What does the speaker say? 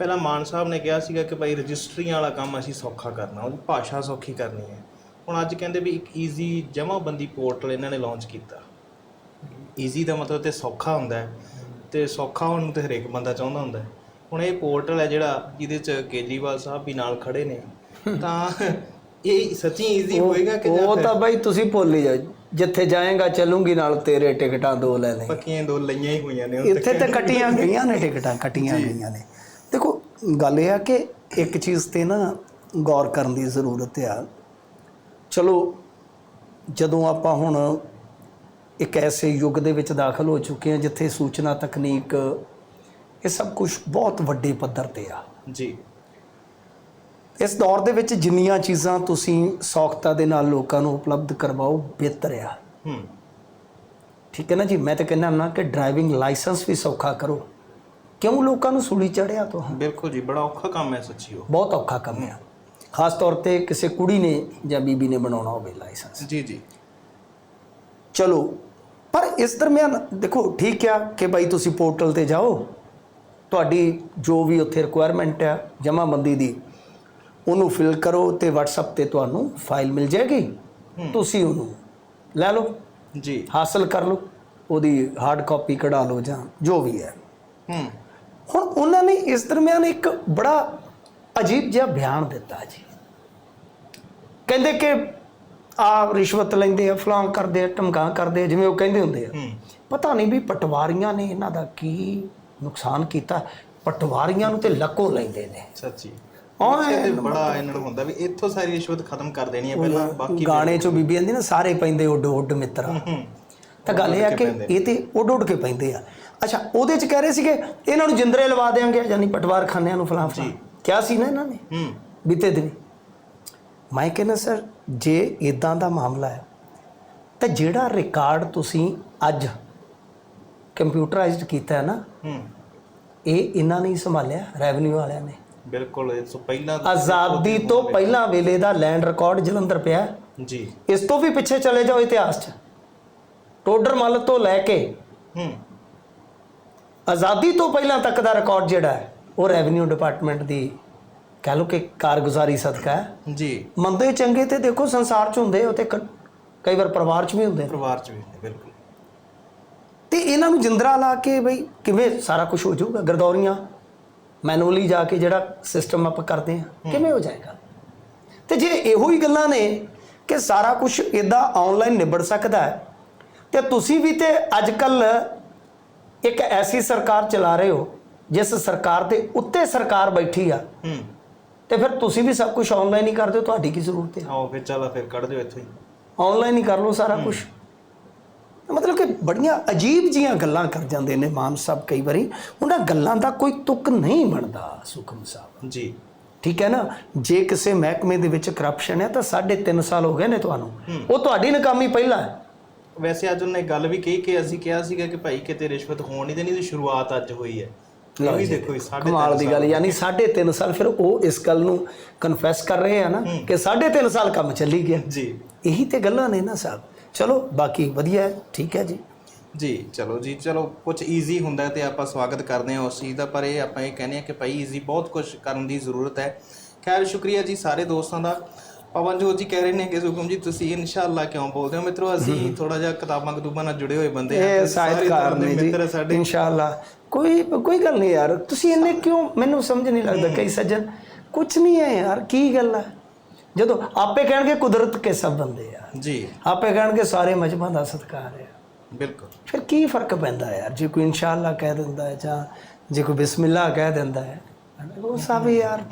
ਪਹਿਲਾਂ ਮਾਨ ਸਾਹਿਬ ਨੇ ਕਿਹਾ ਸੀਗਾ ਕਿ ਭਾਈ ਰਜਿਸਟਰੀਆਂ ਵਾਲਾ ਕੰਮ ਅਸੀਂ ਸੌਖਾ ਕਰਨਾ ਉਹਦੀ ਭਾਸ਼ਾ ਸੌਖੀ ਕਰਨੀ ਹੈ। ਹੁਣ ਅੱਜ ਕਹਿੰਦੇ ਵੀ ਇੱਕ ਈਜ਼ੀ ਜਮ੍ਹਾਂਬੰਦੀ ਪੋਰਟਲ ਇਹਨਾਂ ਨੇ ਲਾਂਚ ਕੀਤਾ। ਈਜ਼ੀ ਦਾ ਮਤਲਬ ਤੇ ਸੌਖਾ ਹੁੰਦਾ ਹੈ ਤੇ ਸੌਖਾ ਹੋਣ ਨੂੰ ਤੇ ਹਰੇਕ ਬੰਦਾ ਚਾਹੁੰਦਾ ਹੁੰਦਾ ਹੈ। ਹੁਣ ਇਹ ਪੋਰਟਲ ਹੈ ਜਿਹੜਾ ਜਿਹਦੇ ਚ ਕੇਜਰੀਵਾਲ ਸਾਹਿਬ ਵੀ ਨਾਲ ਖੜੇ ਨੇ ਤਾਂ ਇਹ ਸੱਚੀ ਈਜ਼ੀ ਹੋਏਗਾ ਕਿ ਉਹ ਤਾਂ ਬਾਈ ਤੁਸੀਂ ਭੁੱਲ ਹੀ ਜਾਓ ਜਿੱਥੇ ਜਾਏਗਾ ਚੱਲੂੰਗੀ ਨਾਲ ਤੇਰੇ ਟਿਕਟਾਂ ਦੋ ਲੈ ਲੈ ਪੱਕੀਆਂ ਦੋ ਲਈਆਂ ਹੀ ਹੋਈਆਂ ਨੇ ਇੱਥੇ ਤਾਂ ਕੱਟੀਆਂ ਗਈਆਂ ਨੇ ਟਿਕਟਾਂ ਕੱਟੀਆਂ ਗਈਆਂ ਨੇ। ਦੇਖੋ ਗੱਲ ਇਹ ਆ ਕਿ ਇੱਕ ਚੀਜ਼ ਤੇ ਨਾ ਗੌਰ ਕਰਨ ਦੀ ਜ਼ਰੂਰਤ ਆ। ਚਲੋ ਜਦੋਂ ਆਪਾਂ ਹੁਣ ਇੱਕ ਐਸੇ ਯੁੱਗ ਦੇ ਵਿੱਚ ਦਾਖਲ ਹੋ ਚੁੱਕੇ ਹਾਂ ਜਿੱਥੇ ਸੂਚਨਾ ਤਕਨੀਕ ਇਹ ਸਭ ਕੁਝ ਬਹੁਤ ਵੱਡੇ ਪੱਧਰ ਤੇ ਆ। ਜੀ। ਇਸ ਦੌਰ ਦੇ ਵਿੱਚ ਜਿੰਨੀਆਂ ਚੀਜ਼ਾਂ ਤੁਸੀਂ ਸੌਖਤਾ ਦੇ ਨਾਲ ਲੋਕਾਂ ਨੂੰ ਉਪਲਬਧ ਕਰਵਾਓ ਬਿਹਤਰ ਆ। ਹੂੰ। ਠੀਕ ਹੈ ਨਾ ਜੀ? ਮੈਂ ਤਾਂ ਕਹਿੰਦਾ ਨਾ ਕਿ ਡਰਾਈਵਿੰਗ ਲਾਇਸੈਂਸ ਵੀ ਸੌਖਾ ਕਰੋ। ਕਿਉਂ ਲੋਕਾਂ ਨੂੰ ਸੂਲੀ ਚੜਿਆ ਤੋਂ? ਬਿਲਕੁਲ ਜੀ ਬੜਾ ਔਖਾ ਕੰਮ ਹੈ ਸੱਚੀ ਉਹ। ਬਹੁਤ ਔਖਾ ਕੰਮ ਆ ਖਾਸ ਤੌਰ ਤੇ ਕਿਸੇ ਕੁੜੀ ਨੇ ਜਾਂ ਬੀਬੀ ਨੇ ਬਣਾਉਣਾ ਹੋਵੇ ਲਾਇਸੈਂਸ ਜੀ ਜੀ। ਚਲੋ ਪਰ ਇਸ ਦਰਮਿਆਨ ਦੇਖੋ ਠੀਕ ਆ ਕਿ ਭਾਈ ਤੁਸੀਂ ਪੋਰਟਲ ਤੇ ਜਾਓ। ਤੁਹਾਡੀ ਜੋ ਵੀ ਉੱਥੇ ਰਿਕੁਆਇਰਮੈਂਟ ਆ ਜਮ੍ਹਾਂਬੰਦੀ ਦੀ ਉਹਨੂੰ ਫਿਲ ਕਰੋ ਤੇ WhatsApp ਤੇ ਤੁਹਾਨੂੰ ਫਾਈਲ ਮਿਲ ਜਾਏਗੀ। ਤੁਸੀਂ ਉਹਨੂੰ ਲੈ ਲਓ। ਜੀ। ਹਾਸਲ ਕਰ ਲਓ। ਉਹਦੀ ਹਾਰਡ ਕਾਪੀ ਕਢਾ ਲਓ ਜਾਂ ਜੋ ਵੀ ਹੈ। ਹੂੰ। ਹੁਣ ਉਹਨਾਂ ਨੇ ਇਸ ਦਰਮਿਆਨ ਇੱਕ ਬੜਾ ਅਜੀਬ ਜਿਹਾ ਬਿਆਨ ਦਿੱਤਾ ਜੀ। ਕਹਿੰਦੇ ਕਿ ਆ ਰਿਸ਼ਵਤ ਲੈਂਦੇ ਆ ਫਲਾਂ ਕਰਦੇ ਆ ਟਮਕਾਂ ਕਰਦੇ ਆ ਜਿਵੇਂ ਉਹ ਕਹਿੰਦੇ ਹੁੰਦੇ ਆ। ਪਤਾ ਨਹੀਂ ਵੀ ਪਟਵਾਰੀਆਂ ਨੇ ਇਹਨਾਂ ਦਾ ਕੀ ਨੁਕਸਾਨ ਕੀਤਾ। ਪਟਵਾਰੀਆਂ ਨੂੰ ਤੇ ਲੱਕੋ ਲੈਂਦੇ ਨੇ। ਸੱਚੀ। ਤੇ ਬੜਾ ਇਹਨਾਂ ਨੂੰ ਹੁੰਦਾ ਵੀ ਇੱਥੋਂ ਸਾਰੀ ਰਿਸ਼ਵਤ ਖਤਮ ਕਰ ਦੇਣੀ ਹੈ ਪਹਿਲਾਂ ਬਾਕੀ ਗਾਣੇ ਚੋਂ ਬੀਬੀ ਕਹਿੰਦੀ ਨਾ ਸਾਰੇ ਪੈਂਦੇ ਉੱਡ ਉੱਡ ਮਿੱਤਰਾ ਤਾਂ ਗੱਲ ਇਹ ਆ ਕਿ ਇਹ ਤੇ ਉੱਡ ਉੱਡ ਕੇ ਪੈਂਦੇ ਆ। ਅੱਛਾ ਉਹਦੇ ਚ ਕਹਿ ਰਹੇ ਸੀਗੇ ਇਹਨਾਂ ਨੂੰ ਜਿੰਦਰੇ ਲਵਾ ਦੇਾਂਗੇ ਯਾਨੀ ਪਟਵਾਰ ਖਾਨਿਆਂ ਨੂੰ ਫਲਾਂ ਫਲਾਂ ਕਿਹਾ ਸੀ ਨਾ ਇਹਨਾਂ ਨੇ? ਹੂੰ। ਬੀਤੇ ਦਿਨ। ਮੈਂ ਕਹਿੰਦਾ ਸਰ ਜੇ ਇਦਾਂ ਦਾ ਮਾਮਲਾ ਹੈ ਤਾਂ ਜਿਹੜਾ ਰਿਕਾਰਡ ਤੁਸੀਂ ਅੱਜ ਕੰਪਿਊਟਰਾਈਜ਼ਡ ਕੀਤਾ ਹੈ ਨਾ ਹੂੰ। ਇਹ ਇਹਨਾਂ ਨੇ ਹੀ ਸੰਭਾਲਿਆ ਰੈਵਨਿਊ ਵਾਲਿਆਂ ਨੇ। ਬਿਲਕੁਲ ਇਸ ਤੋਂ ਪਹਿਲਾਂ ਆਜ਼ਾਦੀ ਤੋਂ ਪਹਿਲਾਂ ਵੇਲੇ ਦਾ ਲੈਂਡ ਰਿਕਾਰਡ ਜਲੰਧਰ ਪਿਆ। ਜੀ। ਇਸ ਤੋਂ ਵੀ ਪਿੱਛੇ ਚਲੇ ਜਾਓ ਇਤਿਹਾਸ 'ਚ। ਟੋਡਰ ਮੱਲ ਤੋਂ ਲੈ ਕੇ ਹੂੰ। ਆਜ਼ਾਦੀ ਤੋਂ ਪਹਿਲਾਂ ਤੱਕ ਦਾ ਰਿਕਾਰਡ ਜਿਹੜਾ ਹੈ ਉਹ ਰੈਵਨਿਊ ਡਿਪਾਰਟਮੈਂਟ ਦੀ ਕਹ ਲਓ ਕਿ ਕਾਰਗੁਜ਼ਾਰੀ ਸਦਕਾ ਹੈ। ਜੀ। ਮੰਦੇ ਚੰਗੇ ਤੇ ਦੇਖੋ ਸੰਸਾਰ 'ਚ ਹੁੰਦੇ ਉਹ ਤੇ ਕਈ ਵਾਰ ਪਰਿਵਾਰ 'ਚ ਵੀ ਹੁੰਦੇ। ਪਰਿਵਾਰ ਚ ਵੀ ਨੇ, ਬਿਲਕੁਲ। ਤੇ ਇਹਨਾਂ ਨੂੰ ਜਿੰਦਰਾ ਲਾ ਕੇ ਬਈ ਕਿਵੇਂ ਸਾਰਾ ਕੁਝ ਹੋ ਜਾਊਗਾ? ਗਰਦੌਰੀਆਂ ਮੈਨੂਅਲੀ ਜਾ ਕੇ ਜਿਹੜਾ ਸਿਸਟਮ ਆਪਾਂ ਕਰਦੇ ਆ ਕਿਵੇਂ ਹੋ ਜਾਏਗਾ? ਤੇ ਜੇ ਇਹੋ ਹੀ ਗੱਲਾਂ ਨੇ ਕਿ ਸਾਰਾ ਕੁਝ ਇਦਾਂ ਆਨਲਾਈਨ ਨਿਬੜ ਸਕਦਾ ਹੈ ਤੇ ਤੁਸੀਂ ਵੀ ਤੇ ਅੱਜ ਕੱਲ ਇੱਕ ਐਸੀ ਸਰਕਾਰ ਚਲਾ ਰਹੇ ਹੋ ਜਿਸ ਸਰਕਾਰ ਦੇ ਉੱਤੇ ਸਰਕਾਰ ਬੈਠੀ ਆ ਹੂੰ। ਤੇ ਫਿਰ ਤੁਸੀਂ ਵੀ ਸਭ ਕੁਝ ਆਨਲਾਈਨ ਹੀ ਕਰਦੇ ਹੋ ਤੁਹਾਡੀ ਕੀ ਜ਼ਰੂਰਤ ਹੈ? ਆਓ ਫਿਰ ਚੱਲ ਫਿਰ ਕੱਢ ਦਿਓ ਇੱਥੋਂ ਹੀ। ਆਨਲਾਈਨ ਹੀ ਕਰ ਲਓ ਸਾਰਾ ਕੁਝ ਮਤਲਬ ਕਿ ਬੜੀਆਂ ਅਜੀਬ ਜੀਆਂ ਗੱਲਾਂ ਕਰ ਜਾਂਦੇ ਨੇ ਮਾਨ ਸਾਹਿਬ ਕਈ ਵਾਰੀ। ਉਹਨਾਂ ਗੱਲਾਂ ਦਾ ਕੋਈ ਤੁਕ ਨਹੀਂ ਬਣਦਾ ਸੁਖਮ ਸਾਹਿਬ। ਜੀ। ਠੀਕ ਹੈ ਨਾ? ਜੇ ਕਿਸੇ ਮਹਿਕਮੇ ਦੇ ਵਿੱਚ ਕਰਪਸ਼ਨ ਹੈ ਤਾਂ 3.5 ਸਾਲ ਹੋ ਗਏ ਨੇ ਤੁਹਾਨੂੰ। ਉਹ ਤੁਹਾਡੀ ਨਕਾਮੀ ਪਹਿਲਾਂ ਹੈ। ਵੈਸੇ ਅੱਜ ਉਹਨੇ ਗੱਲ ਵੀ ਕਹੀ ਕਿ ਅਸੀਂ ਕਿਹਾ ਸੀਗਾ ਕਿ ਭਾਈ ਕਿਤੇ ਰਿਸ਼ਵਤ ਹੋਣ ਨਹੀਂ ਦੇਣੀ ਦੀ ਸ਼ੁਰੂਆਤ ਅੱਜ ਹੋਈ ਹੈ। ਵੀ ਦੇਖੋ ਇਹ ਸਾਢੇ ਕਮਾਲ ਦੀ ਗੱਲ ਯਾਨੀ 3.5 ਸਾਲ ਫਿਰ ਉਹ ਇਸ ਗੱਲ ਨੂੰ ਕਨਫੈਸ ਕਰ ਰਹੇ ਆ ਨਾ ਕਿ 3.5 ਸਾਲ ਕੰਮ ਚੱਲੀ ਗਿਆ। ਜੀ। ਇਹੀ ਤੇ ਗੱਲਾਂ ਨੇ ਨਾ ਸਾਹਿਬ। ਚਲੋ ਬਾਕੀ ਵਧੀਆ ਹੈ ਠੀਕ ਹੈ ਜੀ। ਜੀ ਚਲੋ ਜੀ ਚਲੋ ਕੁਝ ਈਜ਼ੀ ਹੁੰਦਾ ਤੇ ਆਪਾਂ ਸਵਾਗਤ ਕਰਦੇ ਹਾਂ ਉਸ ਚੀਜ਼ ਦਾ ਪਰ ਇਹ ਆਪਾਂ ਇਹ ਕਹਿੰਦੇ ਆ ਕਿ ਭਾਈ ਈਜ਼ੀ ਬਹੁਤ ਕੁਝ ਕਰਨ ਦੀ ਜ਼ਰੂਰਤ ਹੈ। ਖੈਰ ਸ਼ੁਕਰੀਆ ਜੀ ਸਾਰੇ ਦੋਸਤਾਂ ਦਾ। ਪਵਨਜੋਤ ਜੀ ਕਹਿ ਰਹੇ ਨੇ ਕਿ ਸੁਖਮ ਜੀ ਤੁਸੀਂ ਇਨਸ਼ਾਅੱਲਾ ਕਿਉਂ ਬੋਲਦੇ ਹੋ? ਮਿੱਤਰੋ ਅਸੀਂ ਥੋੜਾ ਜਿਹਾ ਕਿਤਾਬਾਂ ਕਤੂਬਾਂ ਨਾਲ ਜੁੜੇ ਹੋਏ ਬੰਦੇ ਹਾਂ ਇਹ ਸਾਹਿਤਕਾਰ ਨੇ ਜੀ ਇਨਸ਼ਾਅੱਲਾ। ਕੋਈ ਕੋਈ ਗੱਲ ਨਹੀਂ ਯਾਰ ਤੁਸੀਂ ਇੰਨੇ ਕਿਉਂ ਮੈਨੂੰ ਸਮਝ ਨਹੀਂ ਲੱਗਦਾ ਕਈ ਸੱਜਣ। ਕੁਝ ਨਹੀਂ ਹੈ ਯਾਰ ਕੀ ਗੱਲ ਹੈ ਜਦੋਂ ਆਪੇ ਕਹਿਣਗੇ ਕੁਦਰਤ ਕੇ ਸਭ ਬੰਦੇ ਆ। ਜੀ। ਆਪੇ ਕਹਿਣਗੇ ਸਾਰੇ ਮਜਬਾਂ ਦਾ ਸਤਕਾਰ ਹੈ ਬਿਲਕੁਲ। ਫਿਰ ਕੀ ਫ਼ਰਕ ਪੈਂਦਾ ਯਾਰ? ਜੇ ਕੋਈ ਇਨਸ਼ਾਅੱਲਾ ਕਹਿ ਦਿੰਦਾ ਹੈ ਜਾਂ ਜੇ ਕੋਈ ਬਿਸਮਿਲ੍ਲਾ ਕਹਿ ਦਿੰਦਾ ਹੈ ਉਹ ਸਭ ਯਾਰ